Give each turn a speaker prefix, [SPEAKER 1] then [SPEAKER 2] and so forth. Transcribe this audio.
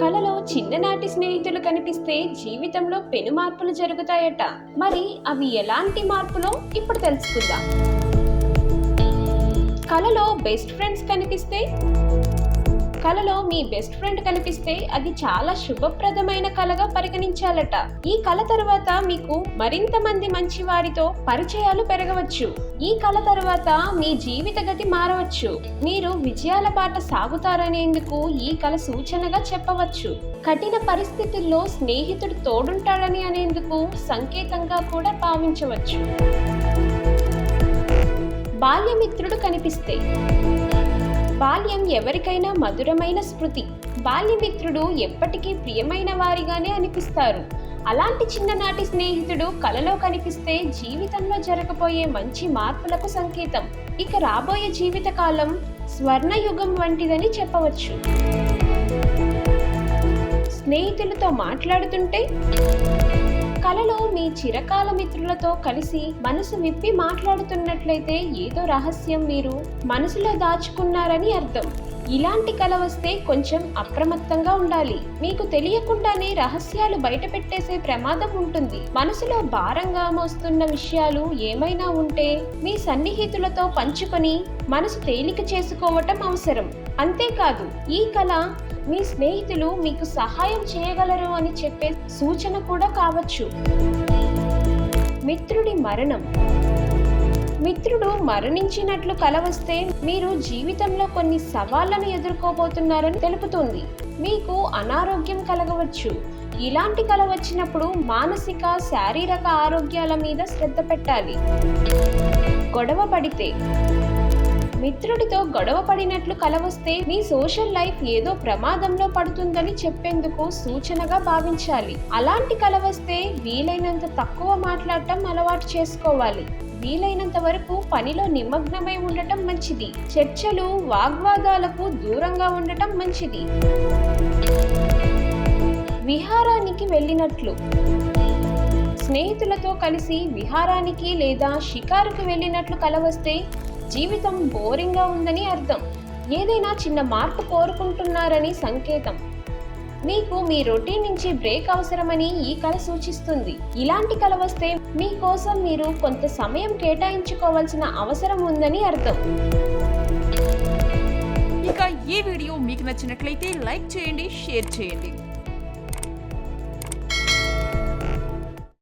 [SPEAKER 1] కళలో చిన్ననాటి స్నేహితులు కనిపిస్తే జీవితంలో పెను మార్పులు జరుగుతాయట. మరి అవి ఎలాంటి మార్పులో? ఇప్పుడు తెలుసుకుందాం. కళలో బెస్ట్ ఫ్రెండ్స్ కనిపిస్తే కలలో మీ బెస్ట్ ఫ్రెండ్ కనిపిస్తే అది చాలా శుభప్రదమైన కలగా పరిగణించాలట. ఈ కల తర్వాత మీకు మరింత మంది మంచి వారితో పరిచయాలు పెరగవచ్చు. ఈ కల తర్వాత మీ జీవిత గతి మారవచ్చు. మీరు విజయాల బాట సాగుతారనేందుకు ఈ కల సూచనగా చెప్పవచ్చు. కఠిన పరిస్థితుల్లో స్నేహితుడు తోడుంటాడని అనేందుకు సంకేతంగా కూడా భావించవచ్చు. బాల్యమిత్రుడు కనిపిస్తే బాల్యం ఎవరికైనా మధురమైన స్మృతి. బాల్యమిత్రుడు ఎప్పటికీ ప్రియమైన వారిగానే అనిపిస్తారు. అలాంటి చిన్ననాటి స్నేహితుడు కలలో కనిపిస్తే జీవితంలో జరగబోయే మంచి మార్పులకు సంకేతం. ఇక రాబోయే జీవితకాలం స్వర్ణయుగం వంటిదని చెప్పవచ్చు. స్నేహితులతో మాట్లాడుతుంటే మీ చిరకాల మిత్రులతో కలిసి మనసు విప్పి మాట్లాడుతున్నట్లయితే ఏదో రహస్యం మీరు మనసులో దాచుకున్నారని అర్థం. ఇలాంటి కల వస్తే కొంచెం అప్రమత్తంగా ఉండాలి. మీకు తెలియకుండానే రహస్యాలు బయట పెట్టేసే ప్రమాదం ఉంటుంది. మనసులో భారంగా మోస్తున్న విషయాలు ఏమైనా ఉంటే మీ సన్నిహితులతో పంచుకొని మనసు తేలిక చేసుకోవటం అవసరం. అంతేకాదు ఈ కళ మీ స్నేహితులు మీకు సహాయం చేయగలరు అని చెప్పే సూచన కూడా కావచ్చు. మిత్రుడి మరణం. మిత్రుడు మరణించినట్లు కల వస్తే మీరు జీవితంలో కొన్ని సవాళ్ళను ఎదుర్కోబోతున్నారని తెలుపుతుంది. మీకు అనారోగ్యం కలగవచ్చు. ఇలాంటి కల వచ్చినప్పుడు మానసిక శారీరక ఆరోగ్యాల మీద శ్రద్ధ పెట్టాలి. గొడవ పడితే. మిత్రుడితో గొడవ పడినట్లు కలవస్తే మీ సోషల్ లైఫ్ ఏదో ప్రమాదంలో పడుతుందని చెప్పేందుకు సూచనగా భావించాలి. అలాంటి కలవస్తే వీలైనంత తక్కువ మాట్లాడటం అలవాటు చేసుకోవాలి. వీలైనంత వరకు పనిలో నిమగ్నమై ఉండటం మంచిది. చర్చలు వాగ్వాదాలకు దూరంగా ఉండటం మంచిది. విహారానికి వెళ్ళినట్లు. స్నేహితులతో కలిసి విహారానికి లేదా షికారుకు వెళ్ళినట్లు కలవస్తే జీవితం బోరింగ్గా ఉందని అర్థం. ఏదైనా చిన్న మార్పు కోరుకుంటున్నారని సంకేతం. మీకు మీ రొటీన్ నుంచి బ్రేక్ అవసరమని ఈ కళ సూచిస్తుంది. ఇలాంటి కళ వస్తే మీకోసం మీరు కొంత సమయం కేటాయించుకోవాల్సిన అవసరం ఉందని అర్థం.
[SPEAKER 2] ఇక ఈ వీడియో మీకు నచ్చినట్లయితే లైక్ చేయండి షేర్ చేయండి.